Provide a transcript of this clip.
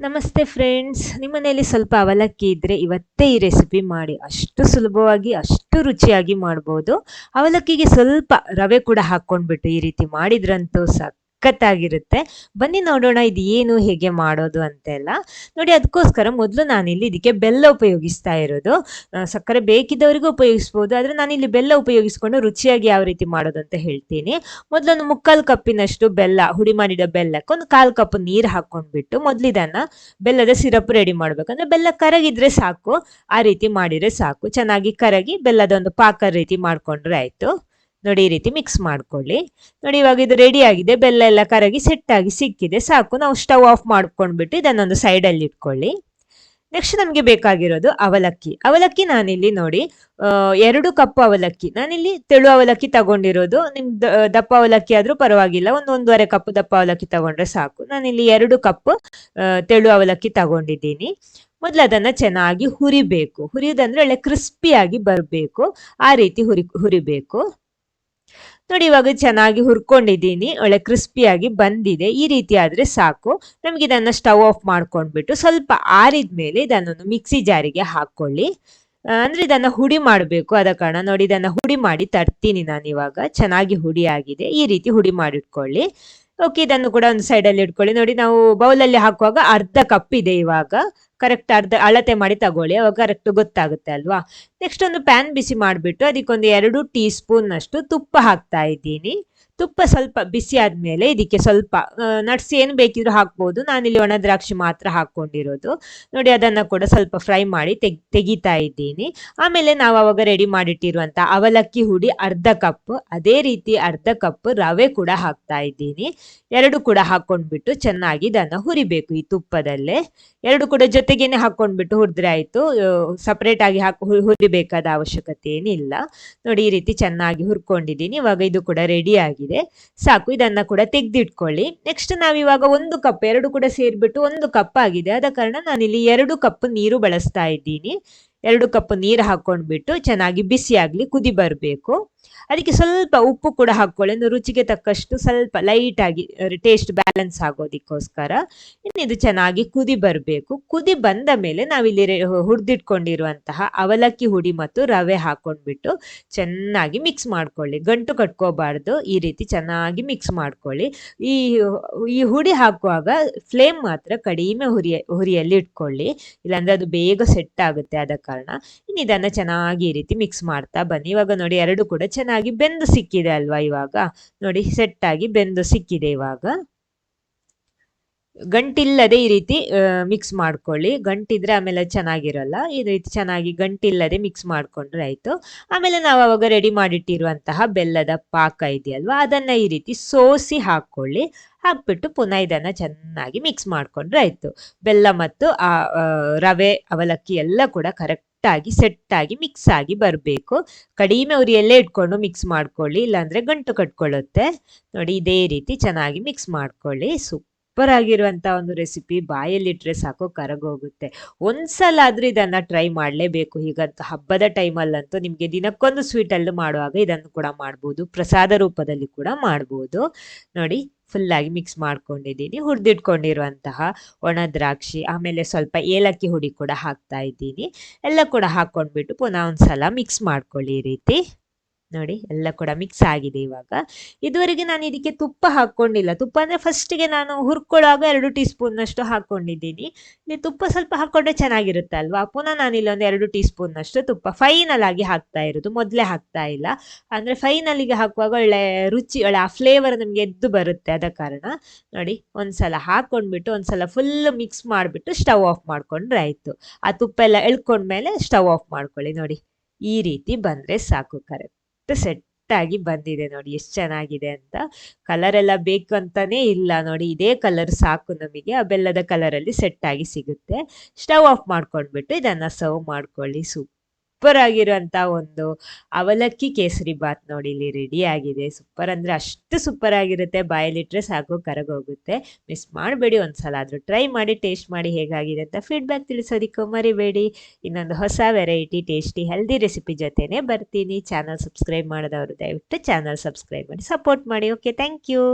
ನಮಸ್ತೆ ಫ್ರೆಂಡ್ಸ್. ನಿಮ್ಮ ಮನೆಯಲ್ಲಿ ಸ್ವಲ್ಪ ಅವಲಕ್ಕಿ ಇದ್ದರೆ ಇವತ್ತೇ ಈ ರೆಸಿಪಿ ಮಾಡಿ. ಅಷ್ಟು ಸುಲಭವಾಗಿ, ಅಷ್ಟು ರುಚಿಯಾಗಿ ಮಾಡ್ಬೋದು. ಅವಲಕ್ಕಿಗೆ ಸ್ವಲ್ಪ ರವೆ ಕೂಡ ಹಾಕ್ಕೊಂಡ್ಬಿಟ್ಟು ಈ ರೀತಿ ಮಾಡಿದ್ರಂತೂ ಸಖತ್ತಾಗಿರುತ್ತೆ ಬನ್ನಿ ನೋಡೋಣ ಇದು ಏನು, ಹೇಗೆ ಮಾಡೋದು ಅಂತೆಲ್ಲ. ನೋಡಿ, ಅದಕ್ಕೋಸ್ಕರ ಮೊದಲು ನಾನಿಲ್ಲಿ ಇದಕ್ಕೆ ಬೆಲ್ಲ ಉಪಯೋಗಿಸ್ತಾ ಇರೋದು. ಸಕ್ಕರೆ ಬೇಕಿದ್ದವರಿಗೂ ಉಪಯೋಗಿಸ್ಬೋದು, ಆದರೆ ನಾನಿಲ್ಲಿ ಬೆಲ್ಲ ಉಪಯೋಗಿಸ್ಕೊಂಡು ರುಚಿಯಾಗಿ ಯಾವ ರೀತಿ ಮಾಡೋದು ಅಂತ ಹೇಳ್ತೀನಿ. ಮೊದಲೊಂದು ಮುಕ್ಕಾಲು ಕಪ್ಪಿನಷ್ಟು ಬೆಲ್ಲ, ಹುಡಿ ಮಾಡಿದ ಬೆಲ್ಲಕ್ಕೆ ಒಂದು ಕಾಲು ಕಪ್ ನೀರು ಹಾಕೊಂಡ್ಬಿಟ್ಟು ಮೊದಲು ಇದನ್ನು ಬೆಲ್ಲದ ಸಿರಪ್ ರೆಡಿ ಮಾಡ್ಬೇಕಂದ್ರೆ ಬೆಲ್ಲ ಕರಗಿದ್ರೆ ಸಾಕು, ಆ ರೀತಿ ಮಾಡಿದ್ರೆ ಸಾಕು. ಚೆನ್ನಾಗಿ ಕರಗಿ ಬೆಲ್ಲದ ಒಂದು ಪಾಕ ರೀತಿ ಮಾಡಿಕೊಂಡ್ರೆ ಆಯ್ತು. ನೋಡಿ ಈ ರೀತಿ ಮಿಕ್ಸ್ ಮಾಡ್ಕೊಳ್ಳಿ. ನೋಡಿ ಇವಾಗ ಇದು ರೆಡಿ ಆಗಿದೆ. ಬೆಲ್ಲ ಎಲ್ಲ ಕರಗಿ ಸೆಟ್ ಆಗಿ ಸಿಕ್ಕಿದೆ. ಸಾಕು. ನಾವು ಸ್ಟವ್ ಆಫ್ ಮಾಡ್ಕೊಂಡ್ಬಿಟ್ಟು ಇದನ್ನೊಂದು ಸೈಡಲ್ಲಿ ಇಟ್ಕೊಳ್ಳಿ. ನೆಕ್ಸ್ಟ್ ನಮಗೆ ಬೇಕಾಗಿರೋದು ಅವಲಕ್ಕಿ. ಅವಲಕ್ಕಿ ನಾನಿಲ್ಲಿ ನೋಡಿ ಎರಡು ಕಪ್ ಅವಲಕ್ಕಿ. ನಾನಿಲ್ಲಿ ತೆಳು ಅವಲಕ್ಕಿ ತಗೊಂಡಿರೋದು. ನಿಮ್ ದಪ್ಪ ಅವಲಕ್ಕಿ ಆದ್ರೂ ಪರವಾಗಿಲ್ಲ. ಒಂದು ಒಂದೂವರೆ ಕಪ್ ದಪ್ಪ ಅವಲಕ್ಕಿ ತಗೊಂಡ್ರೆ ಸಾಕು. ನಾನಿಲ್ಲಿ ಎರಡು ಕಪ್ ತೆಳು ಅವಲಕ್ಕಿ ತಗೊಂಡಿದ್ದೀನಿ. ಮೊದಲು ಅದನ್ನ ಚೆನ್ನಾಗಿ ಹುರಿಬೇಕು. ಹುರಿಯೋದಂದ್ರೆ ಒಳ್ಳೆ ಕ್ರಿಸ್ಪಿಯಾಗಿ ಬರಬೇಕು. ಆ ರೀತಿ ಹುರಿ, ಹುರಿಬೇಕು. ನೋಡಿ, ಇವಾಗ ಚೆನ್ನಾಗಿ ಹುರ್ಕೊಂಡಿದ್ದೀನಿ. ಒಳ್ಳೆ ಕ್ರಿಸ್ಪಿಯಾಗಿ ಬಂದಿದೆ. ಈ ರೀತಿ ಆದ್ರೆ ಸಾಕು. ನಮಗೆ ಇದನ್ನ ಸ್ಟವ್ ಆಫ್ ಮಾಡ್ಕೊಂಡ್ಬಿಟ್ಟು ಸ್ವಲ್ಪ ಆರಿದ ಮೇಲೆ ಇದನ್ನೊಂದು ಮಿಕ್ಸಿ ಜಾರಿಗೆ ಹಾಕೊಳ್ಳಿ. ಅಂದರೆ ಇದನ್ನ ಹುಡಿ ಮಾಡಬೇಕು. ಆದ ಕಾರಣ ನೋಡಿ, ಇದನ್ನ ಹುಡಿ ಮಾಡಿ ತರ್ತೀನಿ ನಾನು ಇವಾಗ. ಚೆನ್ನಾಗಿ ಹುಡಿ ಆಗಿದೆ. ಈ ರೀತಿ ಹುಡಿ ಮಾಡಿಟ್ಕೊಳ್ಳಿ. ಓಕೆ ಇದನ್ನು ಕೂಡ ಒಂದು ಸೈಡಲ್ಲಿ ಇಟ್ಕೊಳ್ಳಿ. ನೋಡಿ, ನಾವು ಬೌಲಲ್ಲಿ ಹಾಕುವಾಗ ಅರ್ಧ ಕಪ್ ಇದೆ ಇವಾಗ. ಕರೆಕ್ಟ್ ಅರ್ಧ ಅಳತೆ ಮಾಡಿ ತಗೊಳ್ಳಿ. ಅವಾಗ ಕರೆಕ್ಟ್ ಗೊತ್ತಾಗುತ್ತೆ ಅಲ್ವಾ? ನೆಕ್ಸ್ಟ್ ಒಂದು ಪ್ಯಾನ್ ಬಿಸಿ ಮಾಡಿಬಿಟ್ಟು ಅದಕ್ಕೊಂದು ಎರಡು ಟೀ ಸ್ಪೂನ್ ಅಷ್ಟು ತುಪ್ಪ ಹಾಕ್ತಾ ಇದ್ದೀನಿ. ತುಪ್ಪ ಸ್ವಲ್ಪ ಬಿಸಿ ಆದ್ಮೇಲೆ ಇದಕ್ಕೆ ಸ್ವಲ್ಪ ನಟ್ಸ್ ಏನು ಬೇಕಿದ್ರು ಹಾಕ್ಬೋದು. ನಾನಿಲ್ಲಿ ಒಣ ದ್ರಾಕ್ಷಿ ಮಾತ್ರ ಹಾಕೊಂಡಿರೋದು ನೋಡಿ, ಅದನ್ನ ಕೂಡ ಸ್ವಲ್ಪ ಫ್ರೈ ಮಾಡಿ ತೆಗ್, ತೆಗಿತಾ ಇದ್ದೀನಿ. ಆಮೇಲೆ ನಾವು ಅವಾಗ ರೆಡಿ ಮಾಡಿಟ್ಟಿರುವಂಥ ಅವಲಕ್ಕಿ ಹುಡಿ ಅರ್ಧ ಕಪ್, ಅದೇ ರೀತಿ ಅರ್ಧ ಕಪ್ ರವೆ ಕೂಡ ಹಾಕ್ತಾ ಇದ್ದೀನಿ. ಎರಡು ಕೂಡ ಹಾಕ್ಕೊಂಡ್ಬಿಟ್ಟು ಚೆನ್ನಾಗಿ ಇದನ್ನು ಹುರಿಬೇಕು ಈ ತುಪ್ಪದಲ್ಲೇ. ಎರಡು ಕೂಡ ಜೊತೆಗೇನೆ ಹಾಕೊಂಡ್ಬಿಟ್ಟು ಹುರಿದ್ರೆ ಆಯ್ತು. ಸಪರೇಟ್ ಆಗಿ ಹಾಕಿ ಹುರಿಬೇಕಾದ ಅವಶ್ಯಕತೆ ಏನಿಲ್ಲ. ನೋಡಿ, ಈ ರೀತಿ ಚೆನ್ನಾಗಿ ಹುರ್ಕೊಂಡಿದ್ದೀನಿ. ಇವಾಗ ಇದು ಕೂಡ ರೆಡಿ ಆಗಿದೆ. ಸಾಕು, ಇದನ್ನ ಕೂಡ ತೆಗೆದಿಟ್ಕೊಳ್ಳಿ. ನೆಕ್ಸ್ಟ್ ನಾವಿವಾಗ ಒಂದು ಕಪ್, ಎರಡು ಕೂಡ ಸೇರ್ಬಿಟ್ಟು ಒಂದು ಕಪ್ ಆಗಿದೆ. ಆದ ಕಾರಣ ನಾನಿಲ್ಲಿ ಎರಡು ಕಪ್ ನೀರು ಬಳಸ್ತಾ ಇದ್ದೀನಿ. ಎರಡು ಕಪ್ ನೀರು ಹಾಕೊಂಡ್ಬಿಟ್ಟು ಚೆನ್ನಾಗಿ ಬಿಸಿ ಆಗ್ಲಿ ಕುದಿ ಬರಬೇಕು. ಅದಕ್ಕೆ ಸ್ವಲ್ಪ ಉಪ್ಪು ಕೂಡ ಹಾಕೊಳ್ಳಿ ಒಂದು ರುಚಿಗೆ ತಕ್ಕಷ್ಟು ಸ್ವಲ್ಪ ಲೈಟ್ ಆಗಿ ಟೇಸ್ಟ್ ಬ್ಯಾಲೆನ್ಸ್ ಆಗೋದಕ್ಕೋಸ್ಕರ ಇನ್ನು ಇದು ಚೆನ್ನಾಗಿ ಕುದಿ ಬರಬೇಕು. ಕುದಿ ಬಂದ ಮೇಲೆ ನಾವಿಲ್ಲಿ ಹುರಿದಿಟ್ಕೊಂಡಿರುವಂತಹ ಅವಲಕ್ಕಿ ಹುಡಿ ಮತ್ತು ರವೆ ಹಾಕೊಂಡ್ಬಿಟ್ಟು ಚೆನ್ನಾಗಿ ಮಿಕ್ಸ್ ಮಾಡ್ಕೊಳ್ಳಿ. ಗಂಟು ಕಟ್ಕೋಬಾರ್ದು. ಈ ರೀತಿ ಚೆನ್ನಾಗಿ ಮಿಕ್ಸ್ ಮಾಡ್ಕೊಳ್ಳಿ. ಈ ಈ ಹುಡಿ ಹಾಕುವಾಗ ಫ್ಲೇಮ್ ಮಾತ್ರ ಕಡಿಮೆ ಹುರಿಯ, ಹುರಿಯಲ್ಲಿ ಇಟ್ಕೊಳ್ಳಿ. ಇಲ್ಲಾಂದ್ರೆ ಅದು ಬೇಗ ಸೆಟ್ ಆಗುತ್ತೆ ಆದ ಕಾರಣ. ಇದನ್ನ ಚೆನ್ನಾಗಿ ಈ ರೀತಿ ಮಿಕ್ಸ್ ಮಾಡ್ತಾ ಬನ್ನಿ. ಇವಾಗ ನೋಡಿ ಎರಡು ಕೂಡ ಚೆನ್ನಾಗಿ ಬೆಂದು ಸಿಕ್ಕಿದೆ ಅಲ್ವಾ ಇವಾಗ? ನೋಡಿ ಸೆಟ್ ಆಗಿ ಬೆಂದು ಸಿಕ್ಕಿದೆ ಇವಾಗ. ಗಂಟಿಲ್ಲದೆ ಈ ರೀತಿ ಮಿಕ್ಸ್ ಮಾಡ್ಕೊಳ್ಳಿ. ಗಂಟಿದ್ರೆ ಆಮೇಲೆ ಚೆನ್ನಾಗಿರಲ್ಲ. ಈ ರೀತಿ ಚೆನ್ನಾಗಿ ಗಂಟಿಲ್ಲದೆ ಮಿಕ್ಸ್ ಮಾಡ್ಕೊಂಡ್ರೆ ಆಯ್ತು. ಆಮೇಲೆ ನಾವು ಅವಾಗ ರೆಡಿ ಮಾಡಿಟ್ಟಿರುವಂತಹ ಬೆಲ್ಲದ ಪಾಕ ಇದೆಯಲ್ವಾ, ಅದನ್ನ ಈ ರೀತಿ ಸೋಸಿ ಹಾಕ್ಕೊಳ್ಳಿ. ಹಾಕ್ಬಿಟ್ಟು ಪುನಃ ಇದನ್ನು ಚೆನ್ನಾಗಿ ಮಿಕ್ಸ್ ಮಾಡ್ಕೊಂಡ್ರೆ ಆಯ್ತು. ಬೆಲ್ಲ ಮತ್ತು ರವೆ, ಅವಲಕ್ಕಿ ಎಲ್ಲ ಕೂಡ ಕರೆಕ್ಟ್ ಆಗಿ ಸೆಟ್ ಆಗಿ ಮಿಕ್ಸ್ ಆಗಿ ಬರಬೇಕು. ಕಡಿಮೆ ಉರಿಯಲ್ಲೇ ಇಟ್ಕೊಂಡು ಮಿಕ್ಸ್ ಮಾಡ್ಕೊಳ್ಳಿ, ಇಲ್ಲಾಂದ್ರೆ ಗಂಟು ಕಟ್ಕೊಳ್ಳುತ್ತೆ. ನೋಡಿ, ಇದೇ ರೀತಿ ಚೆನ್ನಾಗಿ ಮಿಕ್ಸ್ ಮಾಡ್ಕೊಳ್ಳಿ. ಸೂಪರ್ ಆಗಿರುವಂಥ ಒಂದು ರೆಸಿಪಿ ಬಾಯಲ್ಲಿಟ್ರೆ ಸಾಕು ಕರಗೋಗುತ್ತೆ. ಒಂದ್ಸಲ ಆದ್ರೂ ಇದನ್ನ ಟ್ರೈ ಮಾಡಲೇಬೇಕು. ಹೀಗಂತ ಹಬ್ಬದ ಟೈಮಲ್ಲಂತೂ ನಿಮಗೆ ದಿನಕ್ಕೊಂದು ಸ್ವೀಟ್ ಅಲ್ಲಿ ಮಾಡುವಾಗ ಇದನ್ನು ಕೂಡ ಮಾಡ್ಬೋದು. ಪ್ರಸಾದ ರೂಪದಲ್ಲಿ ಕೂಡ ಮಾಡ್ಬೋದು. ನೋಡಿ ಫುಲ್ಲಾಗಿ ಮಿಕ್ಸ್ ಮಾಡ್ಕೊಂಡಿದ್ದೀನಿ. ಹುರಿದಿಟ್ಕೊಂಡಿರುವಂತಹ ಒಣ ದ್ರಾಕ್ಷಿ, ಆಮೇಲೆ ಸ್ವಲ್ಪ ಏಲಕ್ಕಿ ಹುಡಿ ಕೂಡ ಹಾಕ್ತಾ ಇದ್ದೀನಿ. ಎಲ್ಲ ಕೂಡ ಹಾಕೊಂಡ್ಬಿಟ್ಟು ಪುನಃ ಒಂದ್ಸಲ ಮಿಕ್ಸ್ ಮಾಡ್ಕೊಳ್ಳಿ ರೀತಿ. ನೋಡಿ, ಎಲ್ಲ ಕೂಡ ಮಿಕ್ಸ್ ಆಗಿದೆ ಇವಾಗ. ಇದುವರೆಗೆ ನಾನು ಇದಕ್ಕೆ ತುಪ್ಪ ಹಾಕೊಂಡಿಲ್ಲ ತುಪ್ಪ ಅಂದ್ರೆ ಫಸ್ಟಿಗೆ ನಾನು ಹುರ್ಕೊಳ್ಳುವಾಗ ಎರಡು ಟೀ ಸ್ಪೂನ್ ಹಾಕ್ಕೊಂಡಿದ್ದೀನಿ. ಹಾಕೊಂಡಿದ್ದೀನಿ ಇಲ್ಲಿ ತುಪ್ಪ ಸ್ವಲ್ಪ ಹಾಕೊಂಡ್ರೆ ಚೆನ್ನಾಗಿರುತ್ತೆ ಅಲ್ವಾ? ಪುನಃ ನಾನು ಇಲ್ಲೊಂದು ಎರಡು ಟೀ ಸ್ಪೂನ್ ನಷ್ಟು ತುಪ್ಪ ಫೈನಲ್ ಆಗಿ ಹಾಕ್ತಾ ಇರೋದು. ಮೊದಲೇ ಹಾಕ್ತಾ ಇಲ್ಲ. ಅಂದ್ರೆ ಫೈನಲಿಗೆ ಹಾಕುವಾಗ ಒಳ್ಳೆ ರುಚಿ, ಒಳ್ಳೆ ಆ ಫ್ಲೇವರ್ ನಮಗೆ ಎದ್ದು ಬರುತ್ತೆ ಆದ ಕಾರಣ. ನೋಡಿ, ಒಂದ್ಸಲ ಹಾಕೊಂಡ್ಬಿಟ್ಟು ಒಂದ್ಸಲ ಫುಲ್ ಮಿಕ್ಸ್ ಮಾಡಿಬಿಟ್ಟು ಸ್ಟವ್ ಆಫ್ ಮಾಡ್ಕೊಂಡ್ರೆ ಆಯ್ತು. ಆ ತುಪ್ಪ ಎಲ್ಲ ಎಳ್ಕೊಂಡ್ಮೇಲೆ ಸ್ಟವ್ ಆಫ್ ಮಾಡ್ಕೊಳ್ಳಿ. ನೋಡಿ, ಈ ರೀತಿ ಬಂದ್ರೆ ಸಾಕು ಕರೆಕ್ಟ್ ಸೆಟ್ ಆಗಿ ಬಂದಿದೆ ನೋಡಿ, ಎಷ್ಟು ಚೆನ್ನಾಗಿದೆ ಅಂತ. ಕಲರ್ ಎಲ್ಲ ಬೇಕು ಅಂತಾನೆ ಇಲ್ಲ ನೋಡಿ, ಇದೇ ಕಲರ್ ಸಾಕು ನಮಗೆ. ಆ ಬೆಲ್ಲದ ಕಲರ್ ಅಲ್ಲಿ ಸೆಟ್ ಆಗಿ ಸಿಗುತ್ತೆ. ಸ್ಟವ್ ಆಫ್ ಮಾಡ್ಕೊಂಡ್ಬಿಟ್ಟು ಇದನ್ನ ಸರ್ವ್ ಮಾಡ್ಕೊಳ್ಳಿ. ಸೂಪರ್ ಆಗಿರುವಂತ ಒಂದು ಅವಲಕ್ಕಿ ಕೇಸರಿ ಬಾತ್ ನೋಡಿ ಇಲ್ಲಿ ರೆಡಿ ಆಗಿದೆ. ಸೂಪರ್ ಅಂದ್ರೆ ಅಷ್ಟು ಸೂಪರ್ ಆಗಿರುತ್ತೆ. ಬಾಯಲ್ಲಿಟ್ರೆ ಸಾಕು ಕರಗೋಗುತ್ತೆ ಮಿಸ್ ಮಾಡಬೇಡಿ ಒಂದ್ಸಲ, ಆದರೂ ಟ್ರೈ ಮಾಡಿ ಟೇಸ್ಟ್ ಮಾಡಿ ಹೇಗಾಗಿದೆ ಅಂತ ಫೀಡ್ಬ್ಯಾಕ್ ತಿಳಿಸೋದಿಕ್ಕೂ ಮರಿಬೇಡಿ. ಇನ್ನೊಂದು ಹೊಸ ವೆರೈಟಿ ಟೇಸ್ಟಿ ಹೆಲ್ದಿ ರೆಸಿಪಿ ಜೊತೆನೇ ಬರ್ತೀನಿ. ಚಾನಲ್ ಸಬ್ಸ್ಕ್ರೈಬ್ ಮಾಡಿದವರು ದಯವಿಟ್ಟು ಚಾನಲ್ ಸಬ್ಸ್ಕ್ರೈಬ್ ಮಾಡಿ ಸಪೋರ್ಟ್ ಮಾಡಿ. Okay thank you